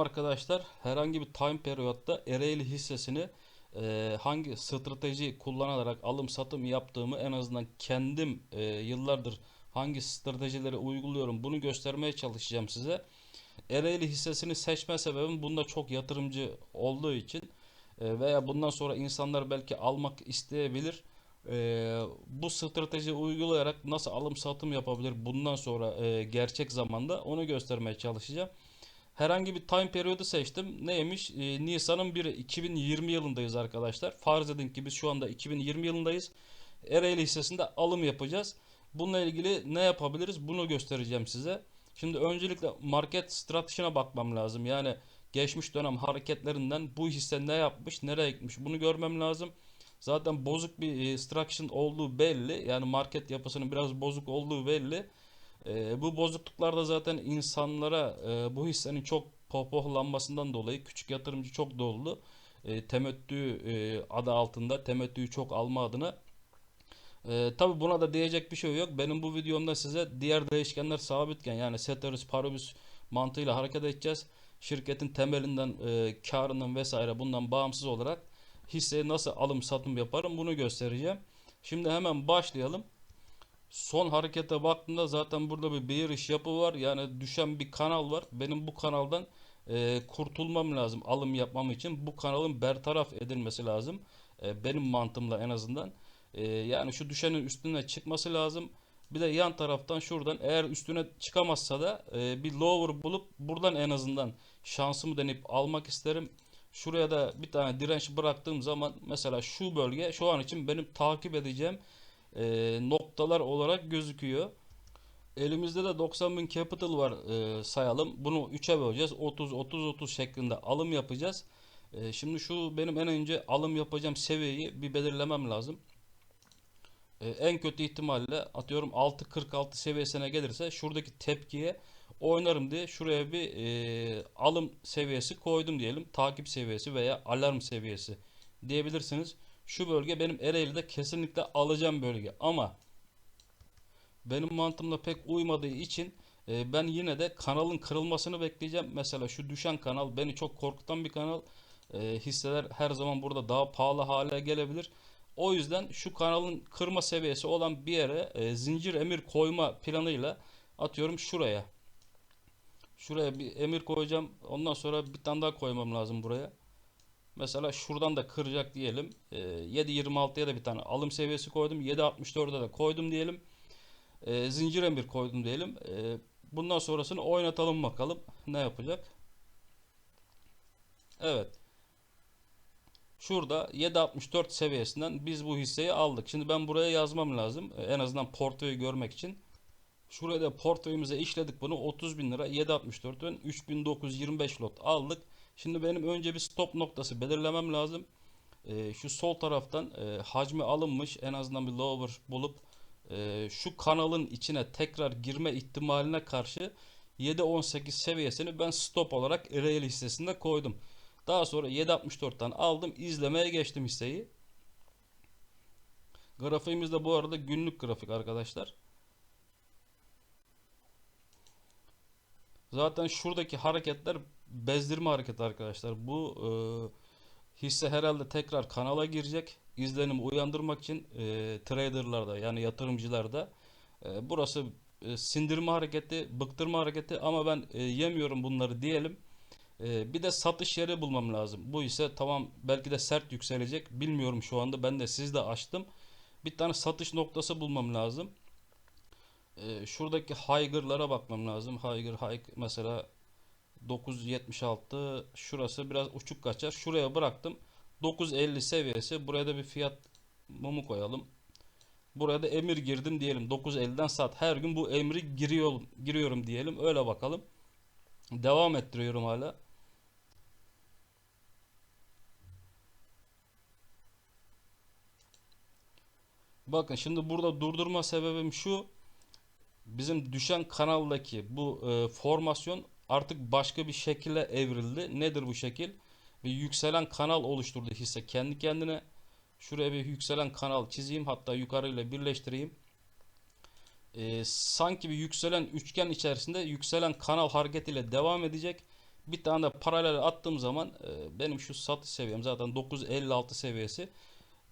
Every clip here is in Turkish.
arkadaşlar herhangi bir time periyotta Ereğli hissesini e, hangi strateji kullanarak alım satım yaptığımı en azından kendim e, yıllardır hangi stratejileri uyguluyorum bunu göstermeye çalışacağım size. Ereğli hissesini seçme sebebim bunda çok yatırımcı olduğu için e, veya bundan sonra insanlar belki almak isteyebilir. E, bu strateji uygulayarak nasıl alım satım yapabilir bundan sonra e, gerçek zamanda onu göstermeye çalışacağım. Herhangi bir time periyodu seçtim. Neymiş? Ee, Nisan'ın 1'i 2020 yılındayız arkadaşlar. Farz edin ki biz şu anda 2020 yılındayız. Ereğli hissesinde alım yapacağız. Bununla ilgili ne yapabiliriz? Bunu göstereceğim size. Şimdi öncelikle market stratejine bakmam lazım. Yani geçmiş dönem hareketlerinden bu hisse ne yapmış, nereye gitmiş bunu görmem lazım. Zaten bozuk bir e, strateji olduğu belli. Yani market yapısının biraz bozuk olduğu belli. E, bu bozukluklar da zaten insanlara e, bu hissenin çok pohpohlanmasından dolayı küçük yatırımcı çok doldu. E, temettü e, adı altında temettüyü çok alma adına. E, tabi buna da diyecek bir şey yok. Benim bu videomda size diğer değişkenler sabitken yani ceteris paribus mantığıyla hareket edeceğiz. Şirketin temelinden, e, karından vesaire bundan bağımsız olarak hisseyi nasıl alım satım yaparım bunu göstereceğim. Şimdi hemen başlayalım. Son harekete baktığımda zaten burada bir bearish yapı var. Yani düşen bir kanal var. Benim bu kanaldan e, kurtulmam lazım alım yapmam için. Bu kanalın bertaraf edilmesi lazım. E, benim mantığımla en azından. E, yani şu düşenin üstüne çıkması lazım. Bir de yan taraftan şuradan eğer üstüne çıkamazsa da e, bir lower bulup buradan en azından şansımı deneyip almak isterim. Şuraya da bir tane direnç bıraktığım zaman mesela şu bölge şu an için benim takip edeceğim e, noktalar olarak gözüküyor. Elimizde de 90.000 capital var e, sayalım. Bunu 3'e böleceğiz. 30 30 30 şeklinde alım yapacağız. E, şimdi şu benim en önce alım yapacağım seviyeyi bir belirlemem lazım. E, en kötü ihtimalle atıyorum 6.46 seviyesine gelirse şuradaki tepkiye oynarım diye şuraya bir e, alım seviyesi koydum diyelim. Takip seviyesi veya alarm seviyesi diyebilirsiniz. Şu bölge benim Ereğli'de kesinlikle alacağım bölge ama benim mantığımla pek uymadığı için e, ben yine de kanalın kırılmasını bekleyeceğim. Mesela şu düşen kanal beni çok korkutan bir kanal. E, hisseler her zaman burada daha pahalı hale gelebilir. O yüzden şu kanalın kırma seviyesi olan bir yere e, zincir emir koyma planıyla atıyorum şuraya. Şuraya bir emir koyacağım. Ondan sonra bir tane daha koymam lazım buraya. Mesela şuradan da kıracak diyelim. E, 7.26'ya da bir tane alım seviyesi koydum. 7.64'e de koydum diyelim. E, zincir emir koydum diyelim. E, bundan sonrasını oynatalım bakalım. Ne yapacak? Evet. Şurada 7.64 seviyesinden biz bu hisseyi aldık. Şimdi ben buraya yazmam lazım. En azından portföyü görmek için. Şuraya da portföyümüze işledik bunu. 30 bin lira 7.64'ün 3925 lot aldık. Şimdi benim önce bir stop noktası belirlemem lazım. E, şu sol taraftan e, hacmi alınmış en azından bir lower bulup e, şu kanalın içine tekrar girme ihtimaline karşı 7.18 seviyesini ben stop olarak reel hissesinde koydum. Daha sonra 7.64'ten aldım izlemeye geçtim hisseyi. Grafiğimiz de bu arada günlük grafik arkadaşlar. Zaten şuradaki hareketler bezdirme hareketi arkadaşlar. Bu e, hisse herhalde tekrar kanala girecek. İzlenimi uyandırmak için e, traderlarda yani yatırımcılarda e, burası e, sindirme hareketi, bıktırma hareketi ama ben e, yemiyorum bunları diyelim. E, bir de satış yeri bulmam lazım. Bu ise tamam belki de sert yükselecek. Bilmiyorum şu anda. Ben de siz de açtım. Bir tane satış noktası bulmam lazım. E, şuradaki high'lara bakmam lazım. Higher high mesela 976 şurası biraz uçuk kaçar. Şuraya bıraktım. 950 seviyesi. Buraya da bir fiyat mumu koyalım. Buraya da emir girdim diyelim. 950'den sat. Her gün bu emri giriyor, giriyorum diyelim. Öyle bakalım. Devam ettiriyorum hala. Bakın şimdi burada durdurma sebebim şu. Bizim düşen kanaldaki bu e, formasyon artık başka bir şekilde evrildi. Nedir bu şekil? Bir yükselen kanal oluşturdu hisse kendi kendine. Şuraya bir yükselen kanal çizeyim hatta yukarıyla birleştireyim. Ee, sanki bir yükselen üçgen içerisinde yükselen kanal hareketiyle devam edecek. Bir tane de paralel attığım zaman e, benim şu satış seviyem zaten 9.56 seviyesi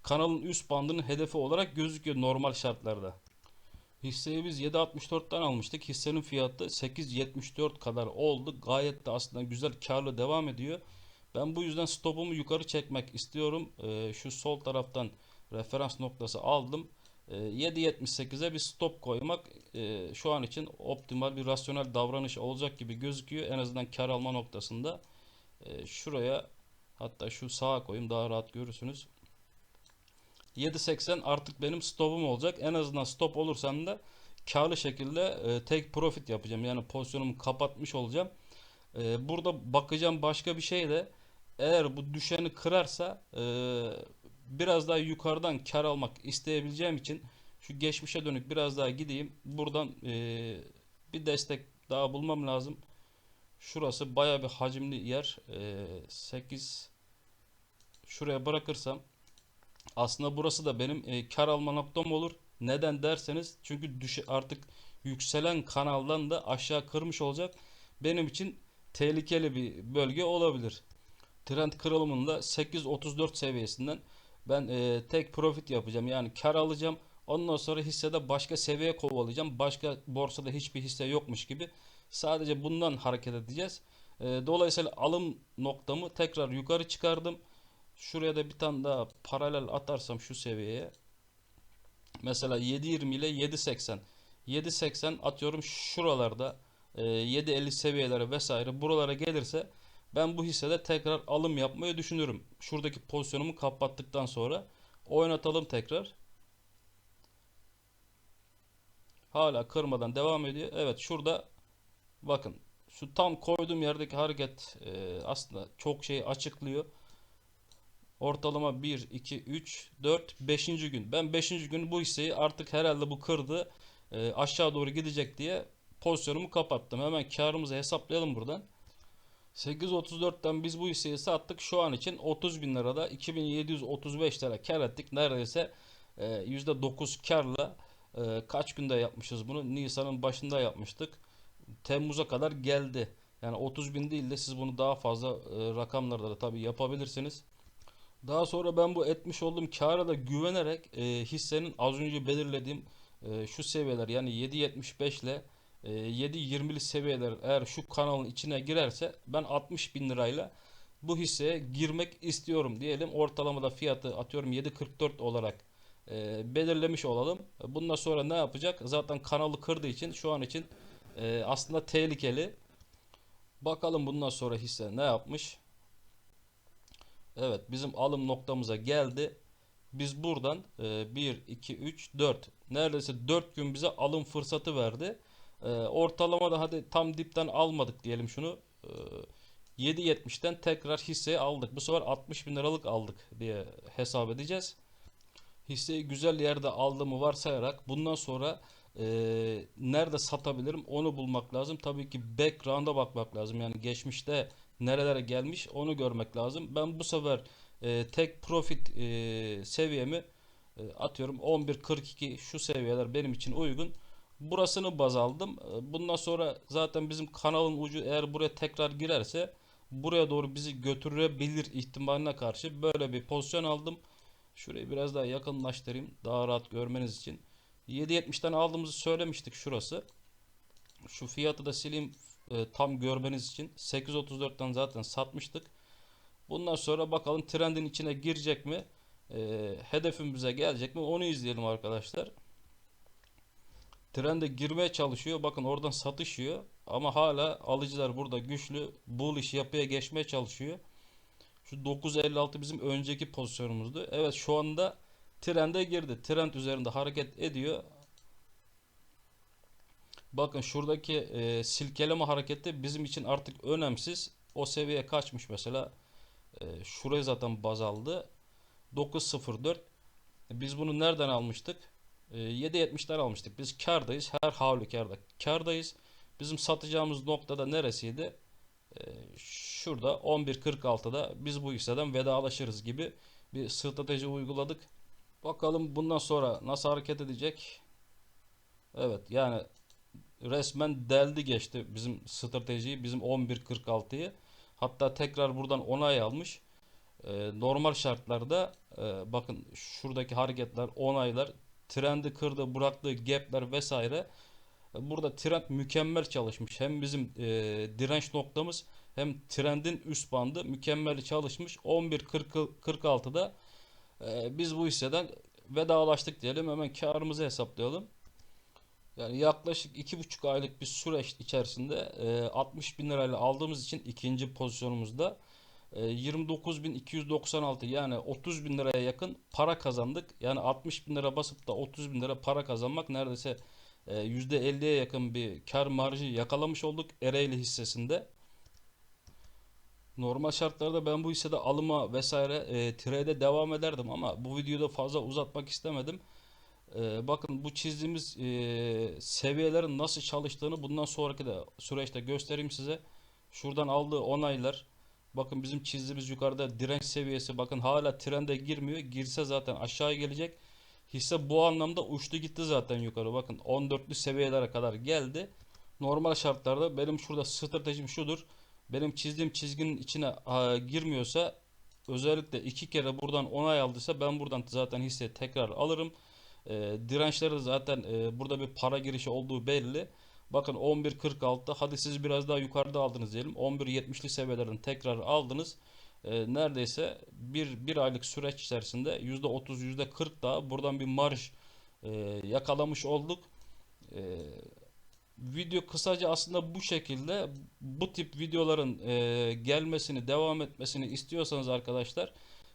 kanalın üst bandının hedefi olarak gözüküyor normal şartlarda. Hisseyi biz 7.64'ten almıştık. Hissenin fiyatı 8.74 kadar oldu. Gayet de aslında güzel karlı devam ediyor. Ben bu yüzden stopumu yukarı çekmek istiyorum. Ee, şu sol taraftan referans noktası aldım. Ee, 7.78'e bir stop koymak e, şu an için optimal bir rasyonel davranış olacak gibi gözüküyor. En azından kar alma noktasında. Ee, şuraya hatta şu sağa koyayım daha rahat görürsünüz. 7.80 artık benim stopum olacak. En azından stop olursam da karlı şekilde e, take profit yapacağım. Yani pozisyonumu kapatmış olacağım. E, burada bakacağım başka bir şey de eğer bu düşeni kırarsa e, biraz daha yukarıdan kar almak isteyebileceğim için şu geçmişe dönük biraz daha gideyim. Buradan e, bir destek daha bulmam lazım. Şurası baya bir hacimli yer. E, 8 şuraya bırakırsam aslında burası da benim e, kar alma noktam olur. Neden derseniz çünkü düşe, artık yükselen kanaldan da aşağı kırmış olacak. Benim için tehlikeli bir bölge olabilir. Trend kırılımında 8.34 seviyesinden ben e, tek profit yapacağım. Yani kar alacağım. Ondan sonra hissede başka seviye kovalayacağım. Başka borsada hiçbir hisse yokmuş gibi. Sadece bundan hareket edeceğiz. E, dolayısıyla alım noktamı tekrar yukarı çıkardım. Şuraya da bir tane daha paralel atarsam şu seviyeye. Mesela 7.20 ile 7.80. 7.80 atıyorum şuralarda e, 7.50 seviyeleri vesaire buralara gelirse ben bu hissede tekrar alım yapmayı düşünürüm. Şuradaki pozisyonumu kapattıktan sonra oynatalım tekrar. Hala kırmadan devam ediyor. Evet şurada bakın şu tam koyduğum yerdeki hareket e, aslında çok şey açıklıyor. Ortalama 1, 2, 3, 4, 5. gün. Ben 5. gün bu hisseyi artık herhalde bu kırdı. E, aşağı doğru gidecek diye pozisyonumu kapattım. Hemen karımızı hesaplayalım buradan. 8.34'ten biz bu hisseyi sattık. Şu an için 30 bin lirada 2735 lira kar ettik. Neredeyse e, %9 karla e, kaç günde yapmışız bunu? Nisan'ın başında yapmıştık. Temmuz'a kadar geldi. Yani 30 bin değil de siz bunu daha fazla e, rakamlarda da tabii yapabilirsiniz. Daha sonra ben bu etmiş olduğum kâra da güvenerek e, hissenin az önce belirlediğim e, şu seviyeler yani 7.75 ile e, 7.20'li seviyeler eğer şu kanalın içine girerse ben 60 bin lirayla bu hisseye girmek istiyorum diyelim. Ortalamada fiyatı atıyorum 7.44 olarak e, belirlemiş olalım. Bundan sonra ne yapacak? Zaten kanalı kırdığı için şu an için e, aslında tehlikeli. Bakalım bundan sonra hisse ne yapmış? Evet bizim alım noktamıza geldi. Biz buradan e, 1, 2, 3, 4 neredeyse 4 gün bize alım fırsatı verdi. E, ortalamada hadi tam dipten almadık diyelim şunu. E, 7.70'ten tekrar hisseyi aldık. Bu sefer 60 bin liralık aldık diye hesap edeceğiz. Hisseyi güzel yerde aldığımı varsayarak bundan sonra e, nerede satabilirim onu bulmak lazım. Tabii ki background'a bakmak lazım. Yani geçmişte nerelere gelmiş onu görmek lazım. Ben bu sefer e, tek profit e, seviyemi e, atıyorum 11.42 şu seviyeler benim için uygun. Burasını baz aldım. E, bundan sonra zaten bizim kanalın ucu eğer buraya tekrar girerse buraya doğru bizi götürebilir ihtimaline karşı böyle bir pozisyon aldım. Şurayı biraz daha yakınlaştırayım daha rahat görmeniz için. 7.70'ten aldığımızı söylemiştik şurası. Şu fiyatı da sileyim e, tam görmeniz için 8.34'ten zaten satmıştık. Bundan sonra bakalım trendin içine girecek mi? E, hedefimize gelecek mi? Onu izleyelim arkadaşlar. Trende girmeye çalışıyor. Bakın oradan satışıyor. Ama hala alıcılar burada güçlü. Bullish yapıya geçmeye çalışıyor. Şu 9.56 bizim önceki pozisyonumuzdu. Evet şu anda trende girdi. Trend üzerinde hareket ediyor. Bakın şuradaki e, silkeleme hareketi bizim için artık önemsiz. O seviyeye kaçmış mesela. E, şurayı zaten baz aldı. 9.04. Biz bunu nereden almıştık? E, 7.70'den almıştık. Biz kardayız. Her halükarda kardayız. Bizim satacağımız noktada neresiydi? E, şurada 11.46'da biz bu hisseden vedalaşırız gibi bir strateji uyguladık. Bakalım bundan sonra nasıl hareket edecek? Evet yani resmen deldi geçti bizim stratejiyi bizim 11.46'yı. Hatta tekrar buradan onay almış. Ee, normal şartlarda e, bakın şuradaki hareketler, onaylar, trendi kırdı, bıraktığı gapler vesaire. E, Burada trend mükemmel çalışmış. Hem bizim e, direnç noktamız hem trendin üst bandı mükemmel çalışmış. 11.46'da e, biz bu hisseden vedalaştık diyelim. Hemen karımızı hesaplayalım. Yani yaklaşık iki buçuk aylık bir süreç içerisinde e, 60 bin lirayla aldığımız için ikinci pozisyonumuzda e, 29.296 yani 30 bin liraya yakın para kazandık. Yani 60 bin lira basıp da 30 bin lira para kazanmak neredeyse e, %50'ye yakın bir kar marjı yakalamış olduk Ereğli hissesinde. Normal şartlarda ben bu hissede alıma vesaire e, trade'e devam ederdim ama bu videoda fazla uzatmak istemedim. E, bakın bu çizdiğimiz e, seviyelerin nasıl çalıştığını bundan sonraki de süreçte göstereyim size. Şuradan aldığı onaylar. Bakın bizim çizdiğimiz yukarıda direnç seviyesi. Bakın hala trende girmiyor. Girse zaten aşağı gelecek. Hisse bu anlamda uçtu gitti zaten yukarı. Bakın 14'lü seviyelere kadar geldi. Normal şartlarda benim şurada stratejim şudur. Benim çizdiğim çizginin içine a, girmiyorsa özellikle iki kere buradan onay aldıysa ben buradan zaten hisseyi tekrar alırım. E, dirençleri zaten e, burada bir para girişi olduğu belli. Bakın 11.46'da hadi siz biraz daha yukarıda aldınız diyelim. 11.70'li seviyelerden tekrar aldınız. E, neredeyse bir, bir aylık süreç içerisinde %30 %40 daha buradan bir marj e, yakalamış olduk. E, video kısaca aslında bu şekilde bu tip videoların e, gelmesini devam etmesini istiyorsanız arkadaşlar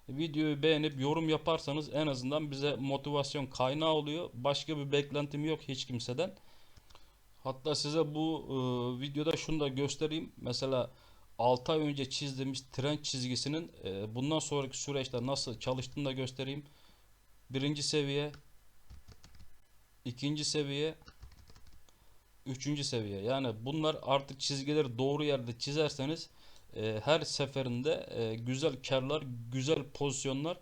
videoyu beğenip yorum yaparsanız en azından bize motivasyon kaynağı oluyor. Başka bir beklentim yok hiç kimseden. Hatta size bu e, videoda şunu da göstereyim. Mesela 6 ay önce çizdiğimiz trend çizgisinin e, bundan sonraki süreçte nasıl çalıştığını da göstereyim. Birinci seviye, ikinci seviye, üçüncü seviye. Yani bunlar artık çizgileri doğru yerde çizerseniz e, her seferinde e, güzel karlar, güzel pozisyonlar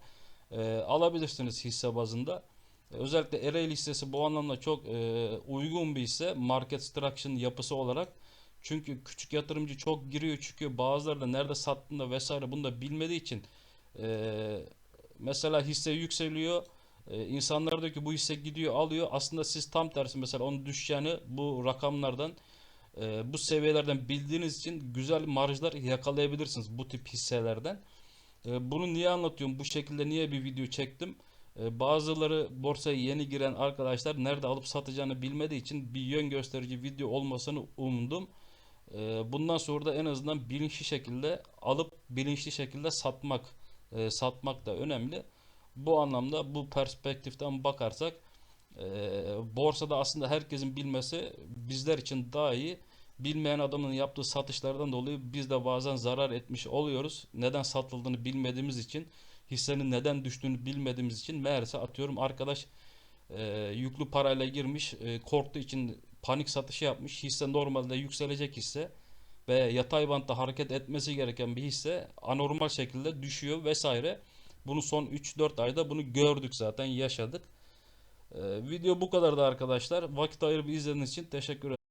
e, alabilirsiniz hisse bazında. E, Özellikle Ereğli hissesi bu anlamda çok e, uygun bir hisse market structure yapısı olarak. Çünkü küçük yatırımcı çok giriyor çıkıyor. Bazıları da nerede sattığında vesaire bunu da bilmediği için e, mesela hisse yükseliyor. E, insanlar diyor ki bu hisse gidiyor alıyor. Aslında siz tam tersi mesela onun düşeceğini bu rakamlardan e, bu seviyelerden bildiğiniz için güzel marjlar yakalayabilirsiniz bu tip hisselerden. E, bunu niye anlatıyorum? Bu şekilde niye bir video çektim? E, bazıları borsaya yeni giren arkadaşlar nerede alıp satacağını bilmediği için bir yön gösterici video olmasını umdum. E, bundan sonra da en azından bilinçli şekilde alıp bilinçli şekilde satmak e, satmak da önemli. Bu anlamda bu perspektiften bakarsak borsada aslında herkesin bilmesi bizler için daha iyi. Bilmeyen adamın yaptığı satışlardan dolayı biz de bazen zarar etmiş oluyoruz. Neden satıldığını bilmediğimiz için, hissenin neden düştüğünü bilmediğimiz için meğerse atıyorum arkadaş e, yüklü parayla girmiş, e, korktuğu için panik satışı yapmış. Hisse normalde yükselecek hisse ve yatay bantta hareket etmesi gereken bir hisse anormal şekilde düşüyor vesaire. Bunu son 3-4 ayda bunu gördük zaten yaşadık. Ee, video bu kadardı arkadaşlar. Vakit ayırıp izlediğiniz için teşekkür ederim.